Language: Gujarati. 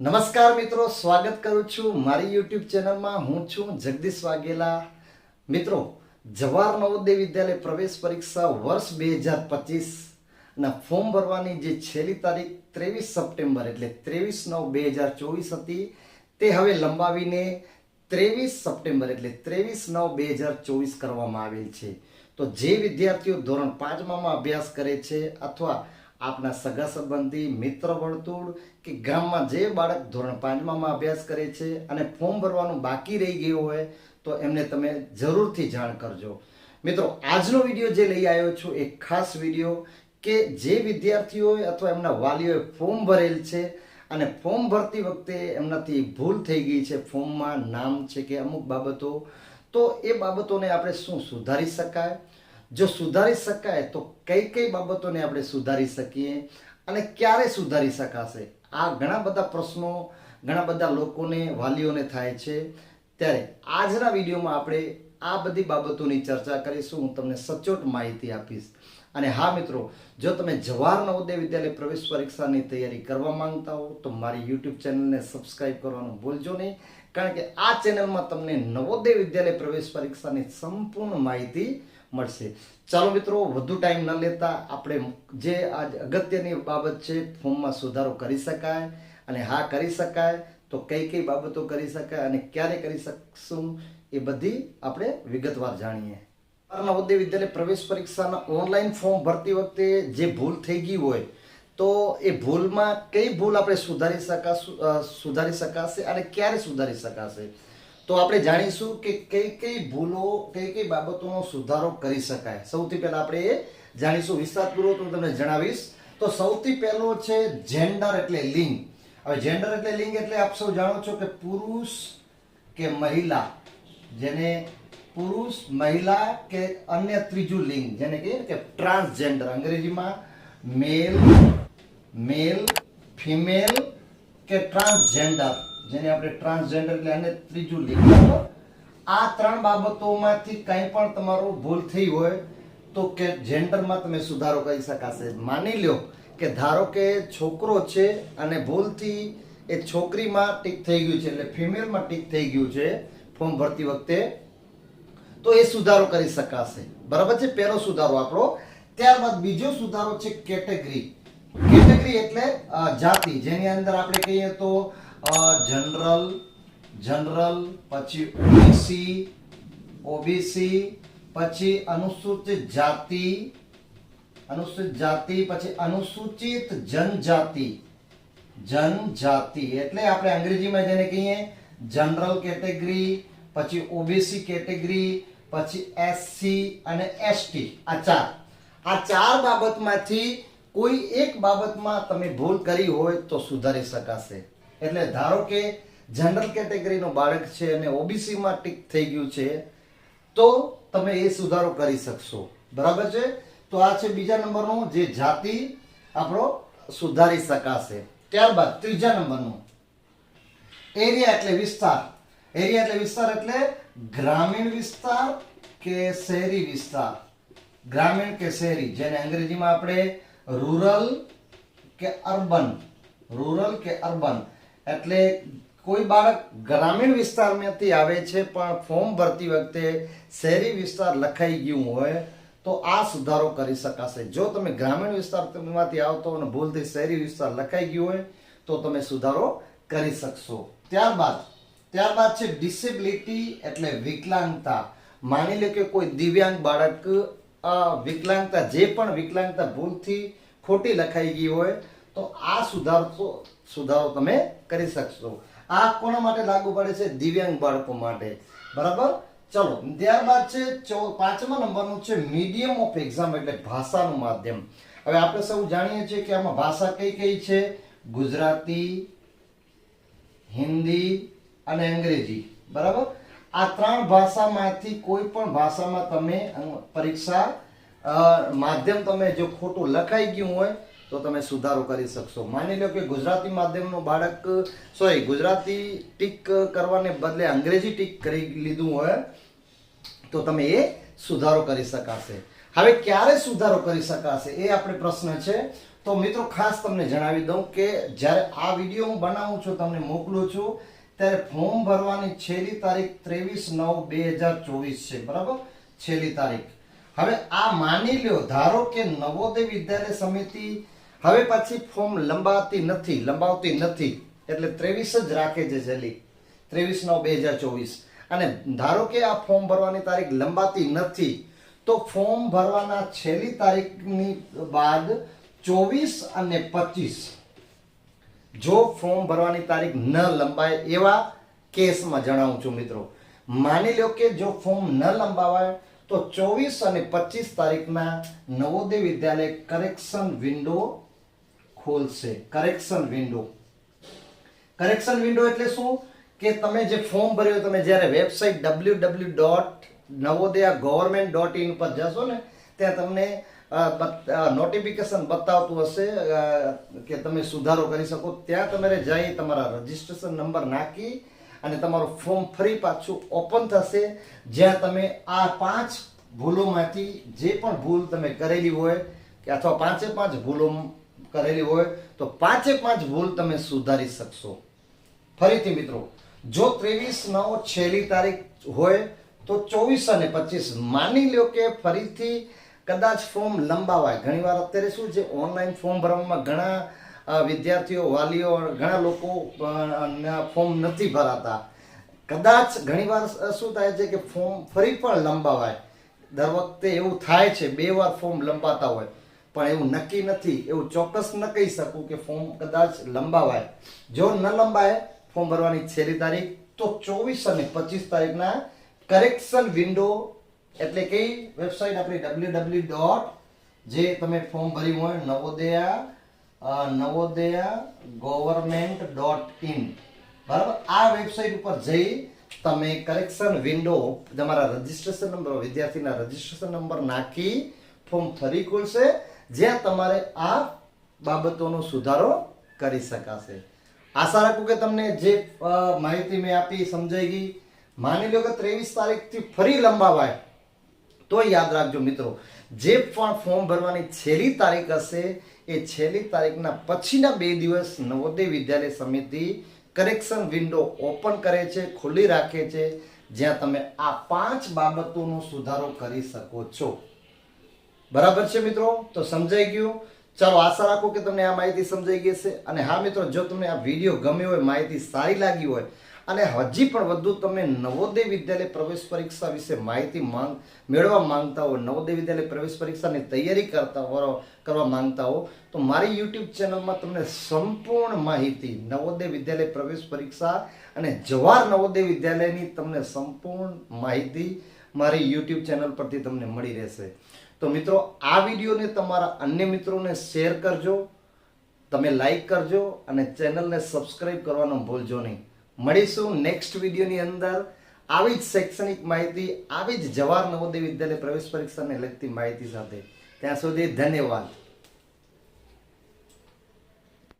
નમસ્કાર મિત્રો, સ્વાગત કરું છું મારી યુટ્યુબ ચેનલમાં હું છું જગદીશ વાઘેલા. મિત્રો, જવાહર નવોદય વિદ્યાલય પ્રવેશ પરીક્ષા વર્ષ બે હજાર પચીસ ના ફોર્મ ભરવાની જે છેલ્લી તારીખ ત્રેવીસ સપ્ટેમ્બર એટલે ત્રેવીસ નવ બે હજાર ચોવીસ હતી, તે હવે લંબાવીને ત્રેવીસ સપ્ટેમ્બર એટલે ત્રેવીસ નવ બે હજાર ચોવીસ કરવામાં આવેલ છે. તો જે વિદ્યાર્થીઓ ધોરણ પાંચમાં અભ્યાસ કરે છે અથવા આપના સગા સંબંધી, મિત્ર વર્તુળ કે ગામમાં જે બાળક ધોરણ પાંચમામાં અભ્યાસ કરે છે અને ફોર્મ ભરવાનું બાકી રહી ગયું હોય તો એમને તમે જરૂરથી જાણ કરજો. મિત્રો, આજનો વીડિયો જે લઈ આવ્યો છું એ ખાસ વીડિયો કે જે વિદ્યાર્થીઓએ અથવા એમના વાલીઓએ ફોર્મ ભરેલ છે અને ફોર્મ ભરતી વખતે એમનાથી ભૂલ થઈ ગઈ છે, ફોર્મમાં નામ છે કે અમુક બાબતો, તો એ બાબતોને આપણે શું સુધારી શકાય? જો સુધારી શકાય તો કઈ કઈ બાબતોને આપણે સુધારી શકીએ અને ક્યારે સુધારી શકાશે? આ ઘણા બધા પ્રશ્નો, ઘણા બધા લોકોને, વાલીઓને થાય છે. ત્યારે આજના વિડીયોમાં આપણે આ બધી બાબતોની ચર્ચા કરીશું. હું તમને સચોટ માહિતી આપીશ. અને હા મિત્રો, જો તમે જવાહર નવોદય વિદ્યાલય પ્રવેશ પરીક્ષાની તૈયારી કરવા માંગતા હો, તો મારી યુટ્યુબ ચેનલને સબસ્ક્રાઇબ કરવાનું ભૂલજો નહીં. કારણ કે આ ચેનલમાં તમને નવોદય વિદ્યાલય પ્રવેશ પરીક્ષાની સંપૂર્ણ માહિતી મળશે. ચાલો મિત્રો, વધુ ટાઈમ ન લેતા આપણે જે આજ અગત્યની બાબત છે, ફોર્મમાં સુધારો કરી શકાય અને હા કરી શકાય, તો કઈ કઈ બાબતો કરી શકાય અને ક્યારે કરી શકશું, એ બધી આપણે વિગતવાર જાણીએ. નવોદય વિદ્યાલય, પ્રવેશ પરીક્ષાના ઓનલાઈન ફોર્મ ભરતી વખતે જે ભૂલ થઈ ગઈ હોય, તો એ ભૂલમાં કઈ ભૂલ આપણે સુધારી શકાશું સુધારી શકાશે અને ક્યારે સુધારી શકાશે? તો આપણે જાણીશું કે કઈ કઈ ભૂલો, કઈ કઈ બાબતોનો સુધારો કરી શકાય. સૌથી પહેલા આપણે એ જાણીશું. વિસ્તારપૂર્વક હું તમને જણાવીશ. તો સૌથી પહેલો છે જેન્ડર એટલે લિંગ. હવે જેન્ડર એટલે લિંગ એટલે આપ સૌ જાણો છો કે પુરુષ કે મહિલા, જેને પુરુષ, મહિલા કે અન્ય ત્રીજું લિંગ, જેને કહીએ કે ટ્રાન્સજેન્ડર અંગ્રેજીમાં મેલ મેલ ફિમેલ કે ટ્રાન્સજેન્ડર જેને આપણે ટ્રાન્સજેન્ડર એટલે આને ત્રીજું લિંગ? આ ત્રણ બાબતોમાંથી કંઈ પણ તમારો ભૂલ થઈ હોય તો કે જેન્ડરમાં તમે સુધારો કરી શકાશે. માની લ્યો કે ધારો કે છોકરો છે અને ભૂલથી એ છોકરીમાં ટીક થઈ ગયું છે એટલે ફિમેલમાં ટીક થઈ ગયું છે ફોર્મ ભરતી વખતે, તો એ સુધારો કરી શકાશે. બરાબર છે? પહેલો સુધારો આપણો. ત્યારબાદ બીજો સુધારો છે કેટેગરી કેટેગરી એટલે જાતિ. જેની અંદર આપણે કહીએ તો જનરલ જનરલ, પછી ઓબીસી ઓબીસી, પછી અનુસૂચિત જાતિ અનુસૂચિત જાતિ, પછી અનુસૂચિત જનજાતિ. જનજાતિ, એટલે આપણે અંગ્રેજીમાં જેને કહીએ, જનરલ કેટેગરી, પછી ઓબીસી કેટેગરી, પછી એસસી અને એસટી. આ ચાર. આ ચાર બાબતમાંથી કોઈ એક બાબતમાં તમે ભૂલ કરી હોય તો સુધારી શકાશે. એટલે ધારો કે જનરલ કેટેગરીનો બાળક છે અને ઓબીસીમાં ટીક થઈ ગયું છે, તો તમે એ સુધારો કરી શકશો. બરાબર છે? તો આ છે બીજા નંબરનું, જે જાતિ આપણો સુધારી શકાશે. ત્યારબાદ ત્રીજા નંબરનું. એરિયા એટલે વિસ્તાર. એરિયા એટલે વિસ્તાર એટલે ગ્રામીણ વિસ્તાર કે શહેરી વિસ્તાર. ગ્રામીણ કે શહેરી, જેને અંગ્રેજીમાં આપણે રૂરલ કે અર્બન રૂરલ કે અર્બન એટલે કોઈ બાળક ગ્રામીણ વિસ્તારમાંથી આવે છે, પણ ફોર્મ ભરતી વખતે શહેરી વિસ્તાર લખાઈ ગયું હોય, તો આ સુધારો કરી શકાશે. જો તમે ગ્રામીણ વિસ્તારમાંથી આવતો અને ભૂલથી શહેરી વિસ્તાર લખાઈ ગયું હોય, તો તમે સુધારો કરી શકશો. ત્યારબાદ ત્યારબાદ છે ડિસેબિલિટી એટલે વિકલાંગતા. માની લે કે કોઈ દિવ્યાંગ બાળક વિકલાંગતા, જે પણ વિકલાંગતા ભૂલથી ખોટી લખાઈ ગઈ હોય તો આ સુધારો સુધારો તમે કરી શકશો. આ કોના માટે લાગુ પડે છે? દિવ્યાંગ બાળકો માટે. બરાબર? ચલો, ત્યારબાદ છે પાંચમા નંબરનું છે મીડિયમ ઓફ એક્ઝામ એટલે ભાષાનું માધ્યમ. હવે આપણે સૌ જાણીએ છીએ કે આમાં ભાષા કઈ કઈ છે? ગુજરાતી, હિન્દી અને અંગ્રેજી. બરાબર? આ ત્રણ ભાષામાંથી કોઈ પણ ભાષામાં તમે પરીક્ષા માધ્યમ તમે જો ખોટું લખાઈ ગયું હોય તો તમે સુધારો કરી શકશો. માની લો કે ગુજરાતી માધ્યમનું બાળક સોરી ગુજરાતી ટીક કરવાને બદલે અંગ્રેજી ટીક કરી લીધું હોય, તો તમે એ સુધારો કરી શકાશે. હવે ક્યારે સુધારો કરી શકાશે એ આપણે પ્રશ્ન છે. તો મિત્રો, ખાસ તમને જણાવી દઉં કે જ્યારે આ વીડિયો હું બનાવું છું, તમને મોકલું છું, ત્યારે ફોર્મ ભરવાની છેલ્લી તારીખ ત્રેવીસ નવ બે હજાર ચોવીસ છે, બરાબર? છેલ્લી તારીખ. હવે આ માની લ્યો, ધારો કે નવોદય વિદ્યાલય સમિતિ હવે પછી ફોર્મ લંબાતી નથી, લંબાવતી નથી. એટલે ત્રેવીસ જ રાખે છે છેલ્લી. ત્રેવીસ નવ બે હજાર ચોવીસ. અને ધારો કે આ ફોર્મ ભરવાની તારીખ લંબાતી નથી, તો ફોર્મ ભરવાના છેલ્લી તારીખની બાદ ચોવીસ અને પચીસ. જો ફોર્મ ભરવાની તારીખ ન લંબાય એવા કેસમાં જણાવું છું મિત્રો. માની લો કે જો ફોર્મ ન લંબાવાય, તો ચોવીસ અને પચીસ તારીખના નવોદય વિદ્યાલય કરેક્શન વિન્ડો ખોલશે. કરેક્શન વિન્ડો કરેક્શન વિન્ડો એટલે શું? કે તમે જે ફોર્મ ભર્યું તમે જ્યારે website W W dot Navodaya government dot in પર જશો ને, ત્યાં તમને નોટિફિકેશન બતાવતું હશે કે તમે સુધારો કરી શકો. ત્યાં તમારે જઈ તમારા રજિસ્ટ્રેશન નંબર નાખી અને તમારું ફોર્મ ફરી પાછું ઓપન થશે. જ્યાં તમે આ પાંચ ભૂલોમાંથી જે પણ ભૂલ તમે કરેલી હોય, કે અથવા પાંચે પાંચ ભૂલો કરેલી હોય, તો પાંચે પાંચ ભૂલ તમે સુધારી શકશો. ફરીથી મિત્રો, જો ત્રેવીસ નવ છેલ્લી તારીખ હોય, તો ચોવીસ અને પચીસ માની લ્યો કે ફરીથી કદાચ ફોર્મ લંબાવાય. ઘણીવાર અત્યારે શું છે, ઓનલાઈન ફોર્મ ભરવામાં ઘણા વિદ્યાર્થીઓ, વાલીઓ, ઘણા લોકો ફોર્મ નથી ભરાતા. કદાચ ઘણીવાર શું થાય છે કે ફોર્મ ફરી પણ લંબાવાય. દર વખતે એવું થાય છે, બે વાર ફોર્મ લંબાતા હોય. પણ એવું નક્કી નથી, એવું ચોક્કસ ન કહી શકું કે ફોર્મ કદાચ લંબાવાય. જો ન લંબાય ફોર્મ ભરવાની છેલ્લી તારીખ, તો ચોવીસ અને પચીસ તારીખના કરેક્શન વિન્ડો એટલે કે વેબસાઇટ આપણી ડબલ્યુ ડબલ્યુ ડોટ જે તમે ફોર્મ ભર્યું હોય, Navodaya Navodaya government dot in બરાબર? આ વેબસાઇટ ઉપર જઈ તમે કરેક્શન વિન્ડો તમારા રજિસ્ટ્રેશન નંબર વિદ્યાર્થીના રજિસ્ટ્રેશન નંબર નાખી ફોર્મ ફરી ખુલશે. જ્યાં તમારે આ બાબતોનો સુધારો કરી શકાશે. આશા રાખું કે તમને જે માહિતી મેં આપી, સમજાઈ ગઈ. માની લો કે ત્રેવીસ તારીખથી ફરી લંબાવાય, તો યાદ રાખજો મિત્રો, જે પણ ફોર્મ ભરવાની છેલ્લી તારીખ હશે, એ છેલ્લી તારીખના પછીના બે દિવસ નવોદય વિદ્યાલય સમિતિ કરેક્શન વિન્ડો ઓપન કરે છે, ખુલ્લી રાખે છે, જ્યાં તમે આ પાંચ બાબતોનો સુધારો કરી શકો છો. બરાબર છે મિત્રો? તો સમજાઈ ગયું. ચાલો આશા રાખું કે તમને આ માહિતી સમજાઈ ગઈ છે અને હા મિત્રો, જો તમને આ વીડિયો ગમ્યો હોય, માહિતી સારી લાગી હોય, અને હજી પણ વધુ તમે નવોદય વિદ્યાલય પ્રવેશ પરીક્ષા વિશે માહિતી માંગ, મેળવવા માંગતા હો નવોદય વિદ્યાલય પ્રવેશ પરીક્ષાની તૈયારી કરતા હો કરવા માંગતા હો, તો મારી યુટ્યુબ ચેનલમાં તમને સંપૂર્ણ માહિતી નવોદય વિદ્યાલય પ્રવેશ પરીક્ષા અને જવાહર નવોદય વિદ્યાલયની તમને સંપૂર્ણ માહિતી મારી યુટ્યુબ ચેનલ પરથી તમને મળી રહેશે. તો મિત્રો, આ વિડીયોને તમારા અન્ય મિત્રોને શેર કરજો, તમે લાઈક કરજો અને ચેનલને સબસ્ક્રાઈબ કરવાનું ભૂલજો નહીં. મળીશું નેક્સ્ટ વિડીયોની અંદર. આવી જ શૈક્ષણિક માહિતી, આવી જ જવાહર નવોદય વિદ્યાલય પ્રવેશ પરીક્ષાને લગતી માહિતી સાથે. ત્યાં સુધી ધન્યવાદ.